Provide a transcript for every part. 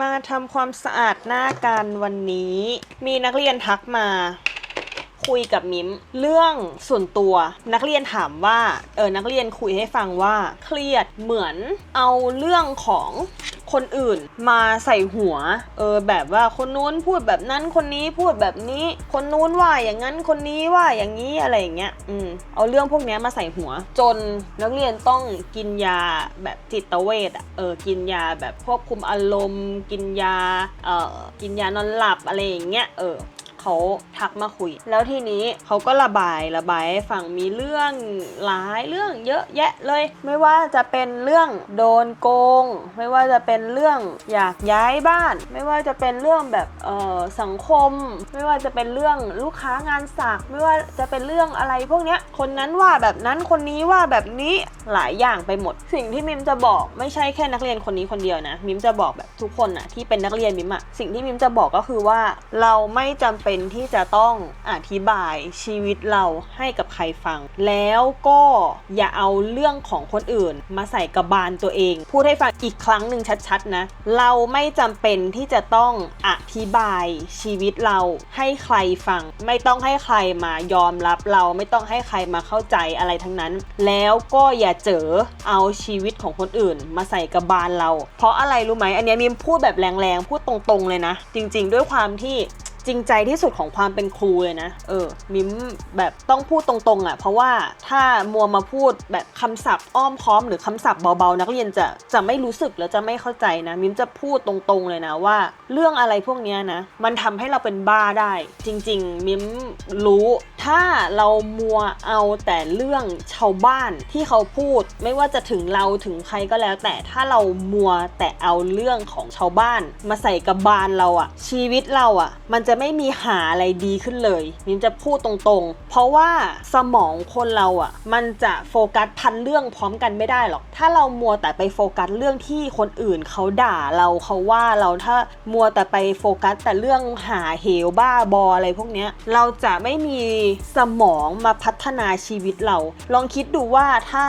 มาทำความสะอาดหน้ากันวันนี้ มีนักเรียนทักมา คุยกับมิมเรื่องส่วนตัว นักเรียนถามว่าเออนักเรียนคุยให้ฟังว่าเครียดเหมือนเอาเรื่องของคนอื่นมาใส่หัว เออแบบว่าคนนู้นพูดแบบนั้นคนนี้พูดแบบนี้ คนนู้นว่าอย่างนั้นคนนี้ว่าอย่างนี้อะไรอย่างเงี้ยอืมเอาเรื่องพวกนี้มาใส่หัว จนนักเรียนต้องกินยาแบบจิตเวชอะเออกินยาแบบควบคุมอารมณ์ กินยาเออกินยานอนหลับอะไรอย่างเงี้ยเออ เขาทักมาคุย แล้วทีนี้เขาก็ระบายระบายให้ฟังมีเรื่องหลายเรื่องเยอะแยะเลย ไม่ว่าจะเป็นเรื่องโดนโกง ไม่ว่าจะเป็นเรื่องอยากย้ายบ้าน ไม่ว่าจะเป็นเรื่องแบบเออสังคม ไม่ว่าจะเป็นเรื่องลูกค้างานสักไม่ว่าจะเป็นเรื่องอะไรพวกเนี้ยคนนั้นว่าแบบนั้นคนนี้ว่าแบบนี้หลายอย่างไปหมด สิ่งที่มิมจะบอกไม่ใช่แค่นักเรียนคนนี้คนเดียวนะมิมจะบอกแบบทุกคนนะที่เป็นนักเรียนมิมอะสิ่งที่มิมจะบอกก็คือว่าเราไม่จำเป็นที่จะต้องอธิบายชีวิตเราให้กับใครฟัง แล้วก็อย่าเอาเรื่องของคนอื่น มาใส่กระบาลตัวเอง พูดให้ฟังอีกครั้งหนึ่งชัดๆนะ เราไม่จำเป็นที่จะต้องอธิบายชีวิตเราให้ใครฟัง ไม่ต้องให้ใครมายอมรับเราไม่ต้องให้ใครมาเข้าใจอะไรทั้งนั้น แล้วก็อย่าเจอเอาชีวิตของคนอื่น มาใส่กระบาลเรา เพราะอะไรรู้ไหมอันนี้มิมพูดแบบแรงๆพูดตรงๆเลยนะ จริง ๆ ด้วยความที่ จริงใจที่สุดของความเป็นครูเลยนะ เออ มิมแบบต้องพูดตรงๆอะ่ะ เพราะว่าถ้ามัวมาพูดแบบคำศัพท์อ้อมค้อมหรือคำศัพท์เบาๆ นักเรียนจะจะไม่รู้สึกแล้วจะไม่เข้าใจนะ มิมจะพูดตรงๆเลยนะว่า เรื่องอะไรพวกเนี้ยนะ มันทำให้เราเป็นบ้าได้ จริง ๆ มิมรู้ถ้าเรามัวเอาแต่เรื่องชาวบ้านที่เขาพูด ไม่ว่าจะถึงเราถึงใครก็แล้ว แต่ถ้าเรามัวแต่เอาเรื่องของชาวบ้าน มาใส่กับบานเราอะชีวิตเราอะ มันจะไม่มีหาอะไรดีขึ้นเลยมิมจะพูดตรงๆ เพราะว่าสมองคนเราอะมันจะโฟกัสพันเรื่องพร้อมกันไม่ได้หรอก ถ้าเรามัวแต่ไปโฟกัสเรื่องที่คนอื่นเขาด่าเราเขาว่าเราถ้ามัวแต่ไปโฟกัสแต่เรื่องหาเหวบ้าบออะไรพวกเนี้ยเราจะไม่มีสมองมาพัฒนาชีวิตเรา ลองคิดดูว่าถ้า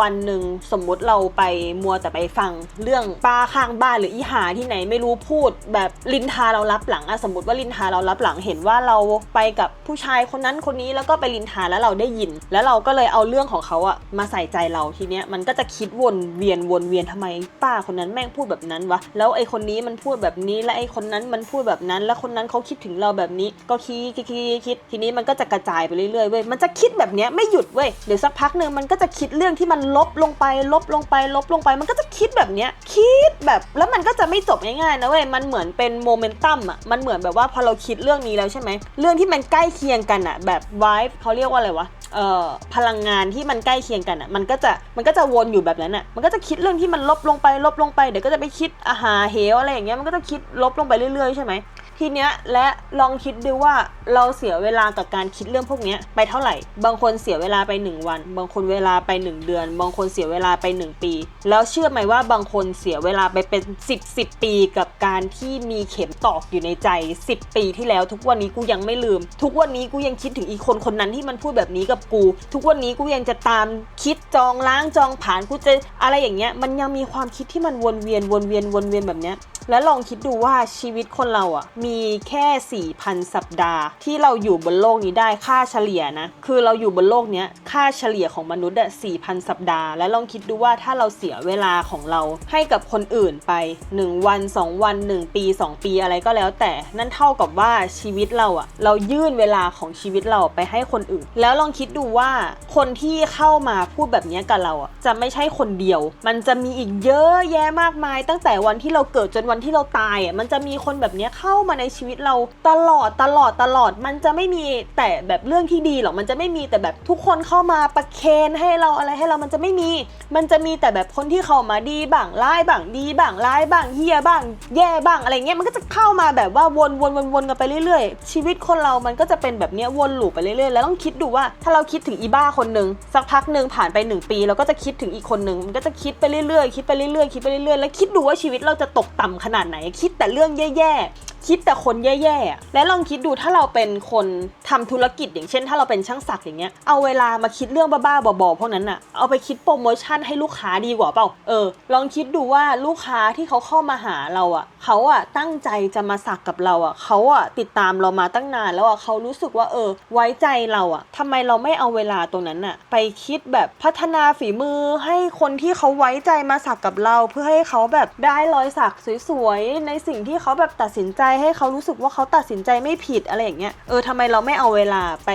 วันหนึ่งสมมุติเราไปมัวแต่ไปฟังเรื่องป้าข้างบ้านหรืออีหาที่ไหนไม่รู้พูด แบบลินทาเรารับหลังอะสมมติว่าลินทาเรารับหลังเห็นว่าเราไปกับผู้ชายคนนั้นคนนี้แล้วก็ไปลินทาแล้วเราได้ยิน แล้วเราก็เลยเอาเรื่องของเขาอะมาใส่ใจเราทีเนี้ยมันก็จะคิดวนเวียนวนเวียนทำไมป้าคนนั้นแม่งพูดแบบนั้นวะแล้วไอคนนี้มันพูดแบบนี้และไอคนนั้นมันพูดแบบนั้น แล้วคนนั้นเขาคิดถึงเราแบบนี้ ก็คิดคิดคิดทีนี้มันก็จะกระจายไปเรื่อยๆเว้ยมันจะคิดแบบเนี้ยไม่หยุดเว้ยเดี๋ยวสักพักหนึ่งมันก็จะคิดเรื่องที่มันลบลงไป ลบลงไป ลบลงไป มันก็จะคิดแบบเนี้ยคิดแบบแล้วมันก็จะไม่จบง่ายๆนะเว้ยมันเหมือนเป็นโมเมนตัมอะมันเหมือนแบบว่าพอเราราคิดเรื่องนี้แล้วใช่ไหม เรื่องที่มันใกล้เคียงกันอะแบบไวฟ์เขาเรียกว่าอะไรวะเอ่อพลังงานที่มันใกล้เคียงกันอะมันก็จะมันก็จะวนอยู่แบบนั้นอะมันก็จะคิดเรื่องที่มันลบลงไปลบลงไปเดี๋ยวก็จะไปคิดอาหาเหวอะไรอย่างเงี้ยมันก็จะคิดลบลงไปเรื่อยๆใช่ไหม ทีเนี้ยและลองคิดดูว่าเราเสียเวลากับการคิดเรื่องพวกนี้ไปเท่าไหร่ บางคนเสียเวลาไป 1 วัน บางคนเวลาไป 1 เดือน บางคนเสียเวลาไป 1 ปี แล้วเชื่อไหมว่าบางคนเสียเวลาไปเป็น 10 10 ปีกับการที่มีเข็มตอกอยู่ในใจ 10 ปีที่แล้วทุกวันนี้กูยังไม่ลืม ทุกวันนี้กูยังคิดถึงอีกคนคนนั้นที่มันพูดแบบนี้กับกู ทุกวันนี้กูยังจะตามคิดจองล้างจองผ่านกูจะอะไรอย่างเงี้ยมันยังมีความคิดที่มันวนเวียนวนเวียนวนเวียนแบบเนี้ยแล้วลองคิดดูว่าชีวิตคนเราอะมีแค่ 4,000 สัปดาห์ ที่เราอยู่บนโลกนี้ได้ค่าเฉลี่ยนะ คือเราอยู่บนโลกเนี้ยค่าเฉลี่ยของมนุษย์อะ4,000 สัปดาห์ แล้วลองคิดดูว่าถ้าเราเสียเวลาของเราให้กับคนอื่นไป 1 วัน 2 วัน 1 ปี 2 ปีอะไรก็แล้วแต่นั่นเท่ากับว่าชีวิตเราอะเรายื่นเวลาของชีวิตเราไปให้คนอื่น แล้วลองคิดดูว่าคนที่เข้ามาพูดแบบนี้กับเราอะจะไม่ใช่คนเดียว มันจะมีอีกเยอะแยะมากมาย ตั้งแต่วันที่เราเกิดจนวันที่เราตายอะมันจะมีคนแบบเนี้ยเข้ามาในชีวิตเราตลอดตลอดตลอด มันจะไม่มีแต่แบบเรื่องที่ดีหรอกมันจะไม่มีแต่แบบทุกคนเข้ามาประเคนให้เราอะไรให้เรามันจะไม่มี มันจะมีแต่แบบคนที่เข้ามาดีบ้างร้ายบ้างดีบ้างร้ายบ้างเฮียบ้าง แย่บ้างอะไรเงี้ยมันก็จะเข้ามาแบบว่าวนวนวนวนกันไปเรื่อยๆ ชีวิตคนเรามันก็จะเป็นแบบเนี้ยวนลูปไปเรื่อยๆ แล้วต้องคิดดูว่าถ้าเราคิดถึงอีบ้าคนหนึ่งสักพักหนึ่งผ่านไปหนึ่งปีเราก็จะคิดถึงอีกคนหนึ่งมันก็จะคิดไปเรื่อยๆคิดไปเรื่อยๆคิดไปเรื่อยๆแล้วคิดดูว่าชีวิตเราจะตกต่ำขนาดไหน คิดแต่เรื่องแย่ๆ คิดแต่คนแย่ๆ และลองคิดดูถ้าเราเป็นคนทำธุรกิจอย่างเช่น ถ้าเราเป็นช่างสักอย่างเงี้ย เอาเวลามาคิดเรื่องบ้าๆ บอๆ พวกนั้นอะเอาไปคิดโปรโมชั่นให้ลูกค้าดีกว่าเปล่า เออ ลองคิดดูว่าลูกค้าที่เขาเข้ามาหาเราอะเขาอะตั้งใจจะมาสักกับเราอะเขาอะติดตามเรามาตั้งนานแล้วอะเขารู้สึกว่าเออ ไว้ใจเราอะทำไมเราไม่เอาเวลาตรงนั้นอะไปคิดแบบพัฒนาฝีมือให้คนที่เขาไว้ใจมาสักกับเรา เพื่อให้เขาแบบได้รอยสักสวยๆ ในสิ่งที่เขาแบบตัดสินใจให้เขารู้สึกว่าเขาตัดสินใจไม่ผิดอะไรอย่างเงี้ยเออทำไมเราไม่เอาเวลาไป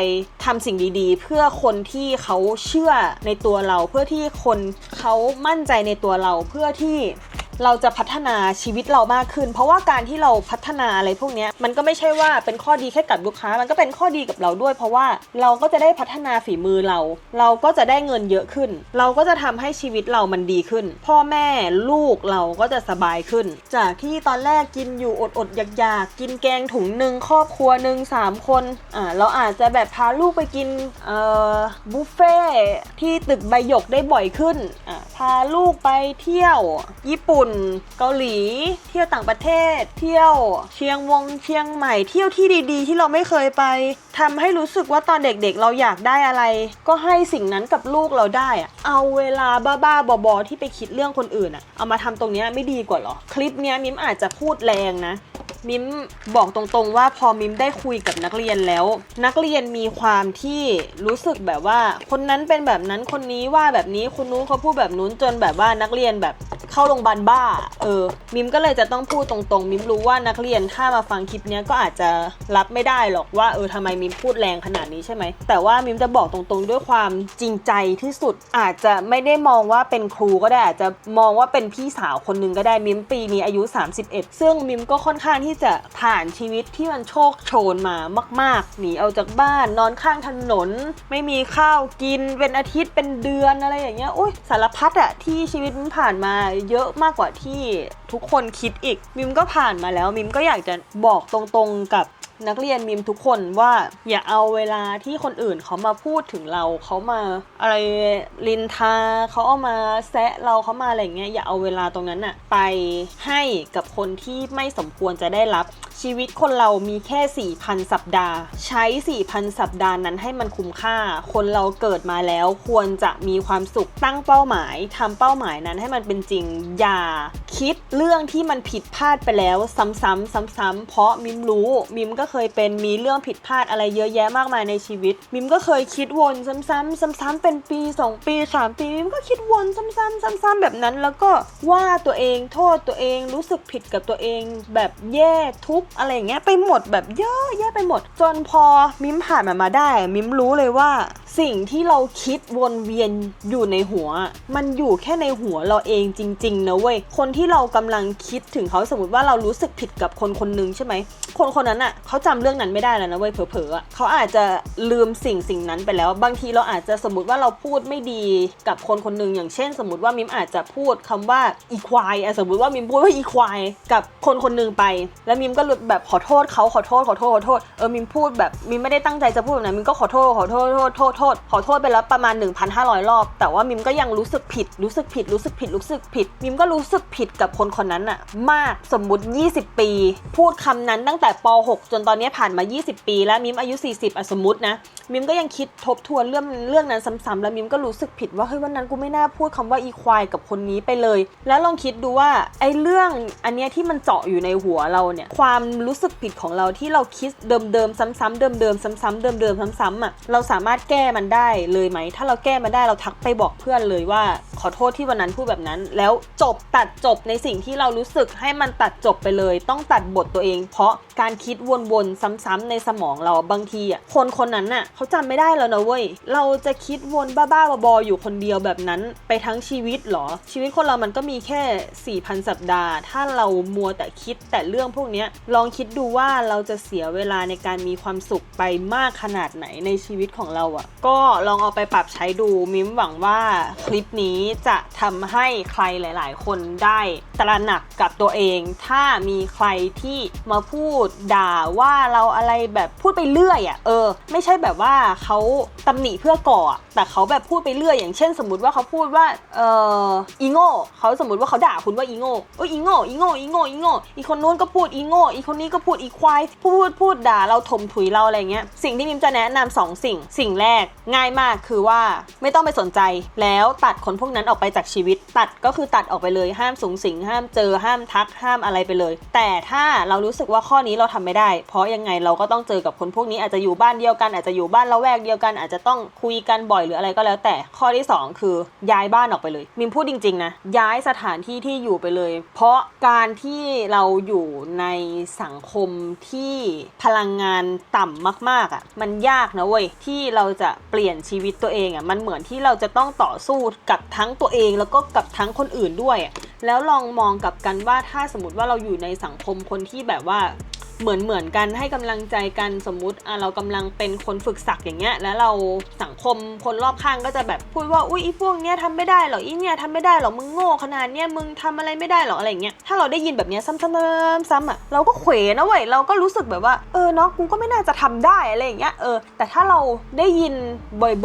ทำสิ่งดีๆ เพื่อคนที่เขาเชื่อในตัวเรา เพื่อที่คนเขามั่นใจในตัวเราเพื่อที่ เราจะพัฒนาชีวิตเรามากขึ้น เพราะว่าการที่เราพัฒนาอะไรพวกนี้มันก็ไม่ใช่ว่าเป็นข้อดีแค่กับลูกค้า มันก็เป็นข้อดีกับเราด้วย เพราะว่าเราก็จะได้พัฒนาฝีมือเรา เราก็จะได้เงินเยอะขึ้น เราก็จะทำให้ชีวิตเรามันดีขึ้น พ่อแม่ลูกเราก็จะสบายขึ้น จากที่ตอนแรกกินอยู่อดอดๆอยากๆกินแกงถุงหนึ่งครอบครัวหนึ่งสามคนอ่าเราอาจจะแบบพาลูกไปกินเอ่อบุฟเฟ่ที่ตึกใบหยกได้บ่อยขึ้นอ่าพาลูกไปเที่ยว ญี่ปุ่นเกาหลี เที่ยวต่างประเทศ เที่ยวเชียงวงเชียงใหม่ เที่ยวที่ดีๆ ที่เราไม่เคยไปทำให้รู้สึกว่าตอนเด็กๆ เราอยากได้อะไร ก็ให้สิ่งนั้นกับลูกเราได้อะเอาเวลาบ้าๆบอๆที่ไปคิดเรื่องคนอื่นอะเอามาทำตรงนี้ไม่ดีกว่าหรอ คลิปนี้มิมอาจจะพูดแรงนะมิมบอกตรงๆว่าพอมิมได้คุยกับนักเรียนแล้ว นักเรียนมีความที่รู้สึกแบบว่า คนนั้นเป็นแบบนั้นคนนี้ว่าแบบนี้คนนู้นเขาพูดแบบนู้นจนแบบว่านักเรียนแบบ เข้าโรงพยาบาลบ้า เออ มิมก็เลยจะต้องพูดตรงๆ มิมรู้ว่านักเรียนถ้ามาฟังคลิปนี้ก็อาจจะรับไม่ได้หรอกว่าเออทำไมมิมพูดแรงขนาดนี้ใช่ไหม แต่ว่ามิมจะบอกตรงๆ ด้วยความจริงใจที่สุดอาจจะไม่ได้มองว่าเป็นครูก็ได้อาจจะมองว่าเป็นพี่สาวคนหนึ่งก็ได้มิมปีนี้อายุ 31 ซึ่งมิมก็ค่อนข้างที่จะผ่านชีวิตที่มันโชคโชนมามากๆหนีเอาจากบ้านนอนข้างถนน ไม่มีข้าวกินเป็นอาทิตย์เป็นเดือนอะไรอย่างเงี้ยโอ้ยสารพัดอะที่ชีวิตมิมผ่านมาเยอะมากกว่าที่ทุกคนคิดอีก มิมก็ผ่านมาแล้ว มิมก็อยากจะบอกตรงๆกับนักเรียนมิมทุกคนว่าอย่าเอาเวลาที่คนอื่นเขามาพูดถึงเราเขามาอะไรลินทาเขาเอามาแซะเราเขามาอะไรเงี้ยอย่าเอาเวลาตรงนั้นอะไปให้กับคนที่ไม่สมควรจะได้รับ ชีวิตคนเรามีแค่ 4,000 สัปดาห์ ใช้ 4,000 สัปดาห์นั้นให้มันคุ้มค่า คนเราเกิดมาแล้วควรจะมีความสุขตั้งเป้าหมายทำเป้าหมายนั้นให้มันเป็นจริง อย่าคิดเรื่องที่มันผิดพลาดไปแล้วซ้ำๆซ้ำๆเพราะมิมรู้มิมก็เคยเป็นมีเรื่องผิดพลาดอะไรเยอะแยะมากมายในชีวิต มิมก็เคยคิดวนซ้ำๆซ้ำๆเป็นปี 2 ปี 3 ปีมิมก็คิดวนซ้ำๆซ้ำๆแบบนั้น แล้วก็ว่าตัวเองโทษตัวเองรู้สึกผิดกับตัวเองแบบแย่ทุกอะไรอย่างเงี้ยไปหมดแบบเยอะแยะไปหมด จนพอมิมผ่านมันมาได้ มิมรู้เลยว่าสิ่งที่เราคิดวนเวียนอยู่ในหัว มันอยู่แค่ในหัวเราเองจริง ๆ นะเว้ย คนที่เรากำลังคิดถึงเขาสมมติว่าเรารู้สึกผิดกับคนคนนึงใช่ไหม คนคนนั้นอะเขาจำเรื่องนั้นไม่ได้แล้วนะเว้ย เผลอๆเขาอาจจะลืมสิ่งสิ่งนั้นไปแล้ว บางทีเราอาจจะสมมติว่าเราพูดไม่ดีกับคนคนหนึงอย่างเช่น สมมติว่ามิมอาจจะพูดคำว่าอีควายสมมติว่ามิมพูดว่าอีควายกับคนคนหนึงไป แล้วมิมก็แบบขอโทษเขาขอโทษขอโทษขอโทษเออมิมพูดแบบมิมไม่ได้ตั้งใจจะพูดแบบนั้นมิมก็ขอโทษขอโทษโทษโทษโทษขอโทษไปแล้วประมาณ 1,500 รอบ แต่ว่ามิมก็ยังรู้สึกผิด รู้สึกผิด รู้สึกผิด รู้สึกผิด มิมก็รู้สึกผิดกับคนคนนั้นอะมากสมมุติ 20 ปี พูดคำนั้นตั้งแต่ป .6 จนตอนนี้ผ่านมา 20 ปี แล้วมิมอายุ 40อะสมมตินะมิมก็ยังคิดทบทวนเรื่องเรื่องนั้นซ้ำๆแล้วมิมก็รู้สึกผิดว่าเฮ้ยวันนั้นกูไม่น่าพูดคำว่าอีควายกับคนนี้ไปเลย แล้วลองคิดดูว่าไอ้เรื่องอันเนี้ยที่มันเจาะอยู่ในหัวเราเนี่ยความรู้สึกผิดของเราที่เราคิดเดิมๆซ้ำๆเดิมๆซ้ำๆเดิมๆซ้ำๆอะเราสามารถแก้มันได้เลยไหม ถ้าเราแก้มันได้เราทักไปบอกเพื่อนเลยว่า ขอโทษที่วันนั้นพูดแบบนั้น แล้วจบตัดจบในสิ่งที่เรารู้สึกให้มันตัดจบไปเลย ต้องตัดบทตัวเอง เพราะการคิดวนๆซ้ำๆในสมองเราบางทีอะคนคนนั้นน่ะเขาจำไม่ได้แล้วนะเว้ยเราจะคิดวนบ้าๆบอๆอยู่คนเดียวแบบนั้น ไปทั้งชีวิตหรอ ชีวิตคนเรามันก็มีแค่ 4,000 สัปดาห์ ถ้าเรามัวแต่คิดแต่เรื่องพวกนี้ยลองคิดดูว่าเราจะเสียเวลาในการมีความสุขไปมากขนาดไหนในชีวิตของเราอะ่ะ ก็ลองเอาไปปรับใช้ดู มิมหวังว่าคลิปนี้จะทำให้ใครหลาย ๆ คนได้ ตระหนักกับตัวเอง ถ้ามีใครที่มาพูดด่าว่าเราอะไรแบบพูดไปเรื่อยอะ่ะเออ ไม่ใช่แบบว่าเขาตำหนิเพื่อก่อ แต่เขาแบบพูดไปเรื่อย อย่างเช่น สมมติว่าเขาพูดว่าเอออีโง่เขาสมมติว่าเขาด่าคุณว่าอีโง่เอยอีโง่อีโง่อีโง่อีโง่อีคนนู้นก็พูดอีโง่อีคนนี้ก็พูดอีควายพูดพูดด่าเราถมถุยเราอะไรเงี้ยสิ่งที่มิมจะแนะนำสองสิ่ง สิ่งแรกง่ายมากคือว่าไม่ต้องไปสนใจแล้วตัดคนพวกนั้นออกไปจากชีวิตตัดก็คือตัดออกไปเลยห้ามสูงสิงห้ามเจอห้ามทักห้ามอะไรไปเลย แต่ถ้าเรารู้สึกว่าข้อนี้เราทำไม่ได้ เพราะยังไงเราก็ต้องเจอกับคนพวกนี้อาจจะอยู่บ้านเดียวกันอาจจะอยู่บ้านละแวกเดียวกัน อาจจะต้องคุยกันบ่อยหรืออะไรก็แล้ว แต่ข้อที่สองคือย้ายบ้านออกไปเลย มิมพูดจริงๆนะย้ายสถานที่ที่อยู่ไปเลย เพราะการที่เราอยู่ในสังคมที่พลังงานต่ำมากๆอะมันยากนะเว้ยที่เราจะเปลี่ยนชีวิตตัวเองอะมันเหมือนที่เราจะต้องต่อสู้กับทั้งตัวเองแล้วก็กับทั้งคนอื่นด้วย แล้วลองมองกลับกันว่าถ้าสมมติว่าเราอยู่ในสังคมคนที่แบบว่า เหมือนเหมือนกันให้กำลังใจกันสมมุติอะเรากำลังเป็นคนฝึกสักอย่างเงี้ยแล้วเราสังคมคนรอบข้างก็จะแบบพูดว่าอุ้ยอีพวกเนี้ยทำไม่ได้หรออีเนี่ยทำไม่ได้หรอมึงโง่ขนาดเนี้ยมึงทำอะไรไม่ได้หรออะไรเงี้ยถ้าเราได้ยินแบบเนี้ยซ้ำๆๆๆอะเราก็เขวนะเว้ยเราก็รู้สึกแบบว่าเออเนาะกูก็ไม่น่าจะทำได้อะไรอย่างเงี้ยเออแต่ถ้าเราได้ยิน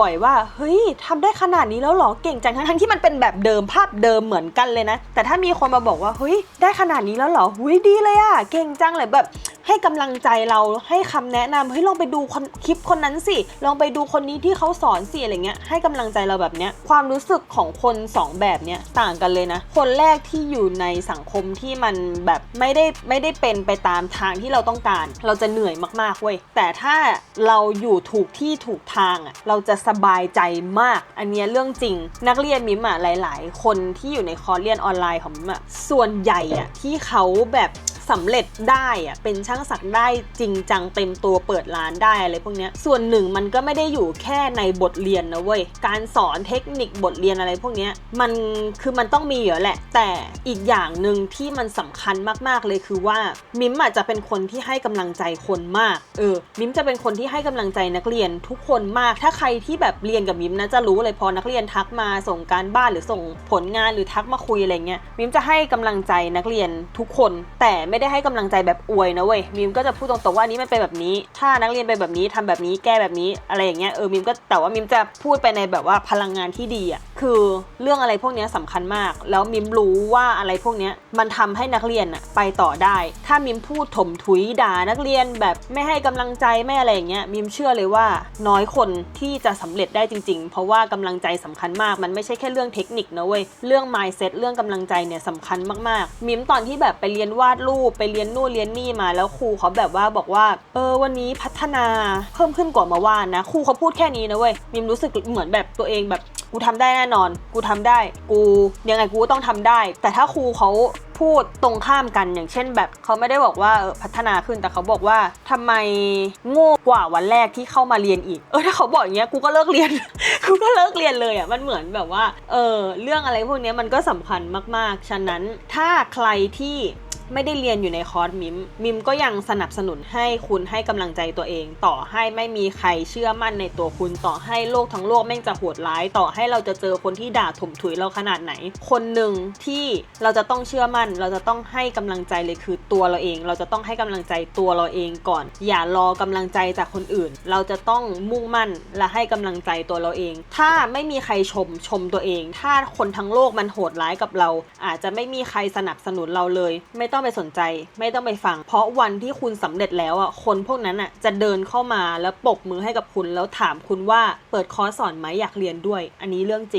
บ่อยๆ ว่าเฮ้ยทำได้ขนาดนี้แล้วหรอเก่งจังทั้งที่มันเป็นแบบเดิมภาพเดิมเหมือนกันเลยนะ แต่ถ้ามีคนมาบอกว่าเฮ้ยได้ขนาดนี้แล้วหรอหุยดีเลยอะเก่งจังเลยแบบให้กำลังใจเราให้คำแนะนำเฮ้ยลองไปดูคคลิปคนนั้นสิลองไปดูคนนี้ที่เขาสอนสิอะไรเงี้ยให้กำลังใจเราแบบเนี้ยความรู้สึกของคนสองแบบเนี้ยต่างกันเลยนะ คนแรกที่อยู่ในสังคมที่มันแบบไม่ได้ไม่ได้เป็นไปตามทางที่เราต้องการ เราจะเหนื่อยมากๆเว้ยแต่ถ้าเราอยู่ถูกที่ถูกทางอะเราจะสบายใจมาก อันเนี้ยเรื่องจริง นักเรียนมิมอะหลาย ๆ คนที่อยู่ในคอร์สเรียนออนไลน์ของมิมอะส่วนใหญ่อะที่เขาแบบ สำเร็จได้อะเป็นช่างสักได้จริงจังเต็มตัวเปิดร้านได้อะไรพวกนี้ส่วนหนึ่งมันก็ไม่ได้อยู่แค่ในบทเรียนนะเว้ยการสอนเทคนิคบทเรียนอะไรพวกนี้มันคือมันต้องมีอยู่แหละ แต่อีกอย่างหนึ่งที่มันสำคัญมากๆเลยคือว่ามิมอาจจะเป็นคนที่ให้กำลังใจคนมากเออมิมจะเป็นคนที่ให้กำลังใจนักเรียนทุกคนมาก ถ้าใครที่แบบเรียนกับมิมนะจะรู้เลยพอนักเรียนทักมาส่งการบ้านหรือส่งผลงานหรือทักมาคุยอะไรเงี้ยมิมจะให้กำลังใจนักเรียนทุกคนแต่ไม่ได้ให้กำลังใจแบบอวยนะเว้ยมิมก็จะพูดตรงๆว่านี้มันเป็นแบบนี้ ถ้านักเรียนเป็นแบบนี้ทำแบบนี้แก้แบบนี้อะไรอย่างเงี้ยเออมิมก็แต่ว่ามิมจะพูดไปในแบบว่าพลังงานที่ดีอะคือเรื่องอะไรพวกนี้ยสำคัญมาก แล้วมิมรู้ว่าอะไรพวกนี้มันทำให้นักเรียนอะไปต่อได้ ถ้ามิมพูดถมถุยด่านักเรียนแบบไม่ให้กำลังใจไม่อะไรอย่างเงี้ยมิมเชื่อเลยว่าน้อยคนที่จะสำเร็จได้จริง ๆ เพราะว่ากำลังใจสำคัญมาก มันไม่ใช่แค่เรื่องเทคนิคนะเว้ยเรื่อง mindset เรื่องกำลังใจเนี่ยสำคัญมากๆ มิมตอนที่แบบไปเรียนวาดรูปไปเรียนนู่นเรียนนี่มาแล้วครูเขาแบบว่าบอกว่า เออวันนี้พัฒนาเพิ่มขึ้นกว่าเมื่อวานนะครูเขาพูดแค่นี้นะเว้ยมิมรู้สึกเหมือนแบบตัวเองแบบกูทำได้แน่นอน กูทำได้ กูยังไงกูต้องทำได้ แต่ถ้าครูเขาพูดตรงข้ามกันอย่างเช่น แบบเขาไม่ได้บอกว่าเออพัฒนาขึ้นแต่เขาบอกว่าทำไมโง่กว่าวันแรกที่เข้ามาเรียนอีก เออถ้าเขาบอกอย่างเงี้ยกูก็เลิกเรียน กูก็เลิกเรียนเลยอะมันเหมือนแบบว่า เออเรื่องอะไรพวกนี้มันก็สำคัญมากๆ ฉะนั้นถ้าใครที่ ไม่ได้เรียนอยู่ในคอร์สมิม มิมก็ยังสนับสนุนให้คุณให้กำลังใจตัวเอง ต่อให้ไม่มีใครเชื่อมั่นในตัวคุณ ต่อให้โลกทั้งโลกแม่งจะโหดร้าย ต่อให้เราจะเจอคนที่ด่าถมถุยเราขนาดไหน คนหนึ่งที่เราจะต้องเชื่อมั่น เราจะต้องให้กำลังใจเลยคือตัวเราเอง เราจะต้องให้กำลังใจตัวเราเองก่อน อย่ารอกำลังใจจากคนอื่น เราจะต้องมุ่งมั่นและให้กำลังใจตัวเราเอง ถ้าไม่มีใครชมชมตัวเอง ถ้าคนทั้งโลกมันโหดร้ายกับเรา อาจจะไม่มีใครสนับสนุนเราเลย ไม่ต้องไปสนใจ ไม่ต้องไปฟัง เพราะวันที่คุณสำเร็จแล้วอะคนพวกนั้นอะจะเดินเข้ามาแล้วปกมือให้กับคุณแล้วถามคุณว่าเปิดคอร์สสอนไหมอยากเรียนด้วย อันนี้เรื่องจริง